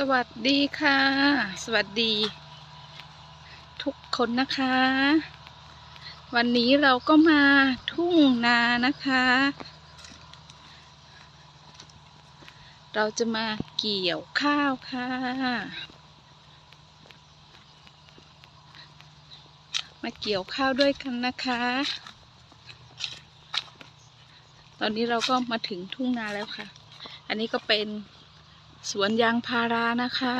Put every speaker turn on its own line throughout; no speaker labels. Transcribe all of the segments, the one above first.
สวัสดีค่ะ สวัสดี ทุกคนนะคะ วันนี้เราก็มาทุ่งนานะคะ เราจะมาเกี่ยวข้าวค่ะ มาเกี่ยวข้าวด้วยกันนะคะ ตอนนี้เราก็มาถึงทุ่งนาแล้วค่ะ อันนี้ก็เป็น สวนยางพารานะคะ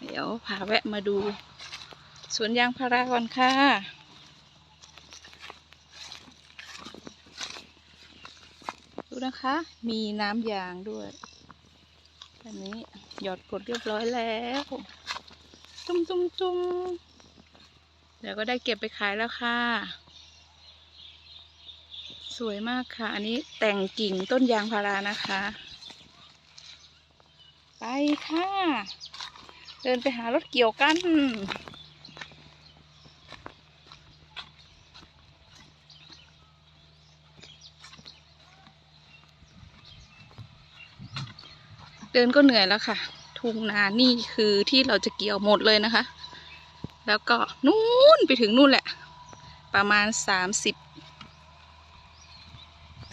เดี๋ยวพาแวะมาดู สวนยางพาราก่อนค่ะ ดูนะคะ มีน้ำยางด้วยอันนี้หยอดกดเรียบร้อยแล้วจุ้มจุ้มจุ้มเดี๋ยวก็ได้เก็บไปขายแล้วค่ะ สวยมากค่ะ อันนี้แต่งกิ่งต้นยางพารานะคะ ไปค่ะ เดินไปหารถเกี่ยวกันเดินก็เหนื่อยแล้วค่ะ ทุ่งนานี่คือที่เราจะเกี่ยวหมดเลยนะคะ แล้วก็นู่นไปถึงนู่นแหละ ประมาณสามสิบ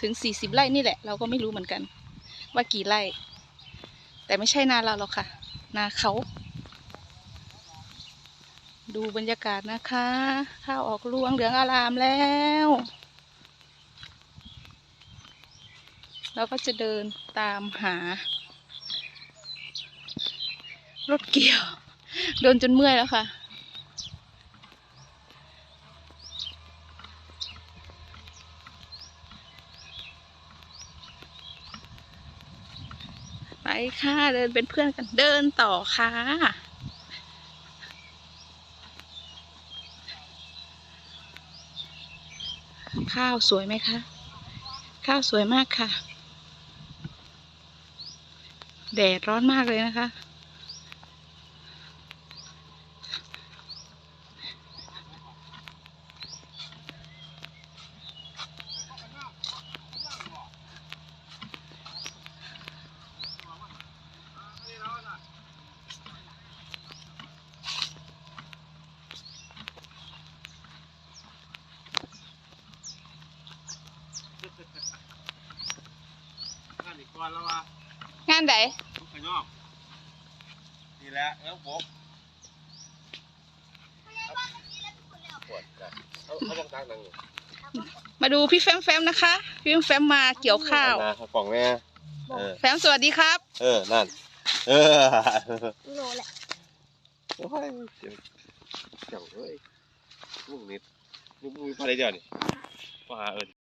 ถึงสี่สิบไร่นี่แหละ เราก็ไม่รู้เหมือนกัน ว่ากี่ไร่ แต่ไม่ใช่นาเราหรอกค่ะ นาเขา ดูบรรยากาศนะคะ ข้าวออกรวงเหลืองอารามแล้ว เราก็จะเดินตามหา รถเกี่ยว เดินจนเมื่อยแล้วค่ะ ค่ะ เดินเป็นเพื่อนกันเดินต่อค่ะข้าวสวยไหมคะ ข้าวสวยมากค่ะ แดดร้อนมากเลยนะคะ
กก่อนแล้ววะ
งานไหน
ทุกขยอกนี่แหละแล้วบอกปวดกันเขาเขาบอกตังนัง
มาดูพี่แฟมแฟมนะคะ พี่แฟมแฟมมาเกี่ยวข้าว
นาเขาป่องแม่เออ
แฟมสวัสดีครับ
เออ นั่น เออ
โลแหละ
โอ้ยเดี๋ยวเจ้าเอ้ยลูกนิดลูกมีพาได้เดียวนี่ว่าหาเอิญ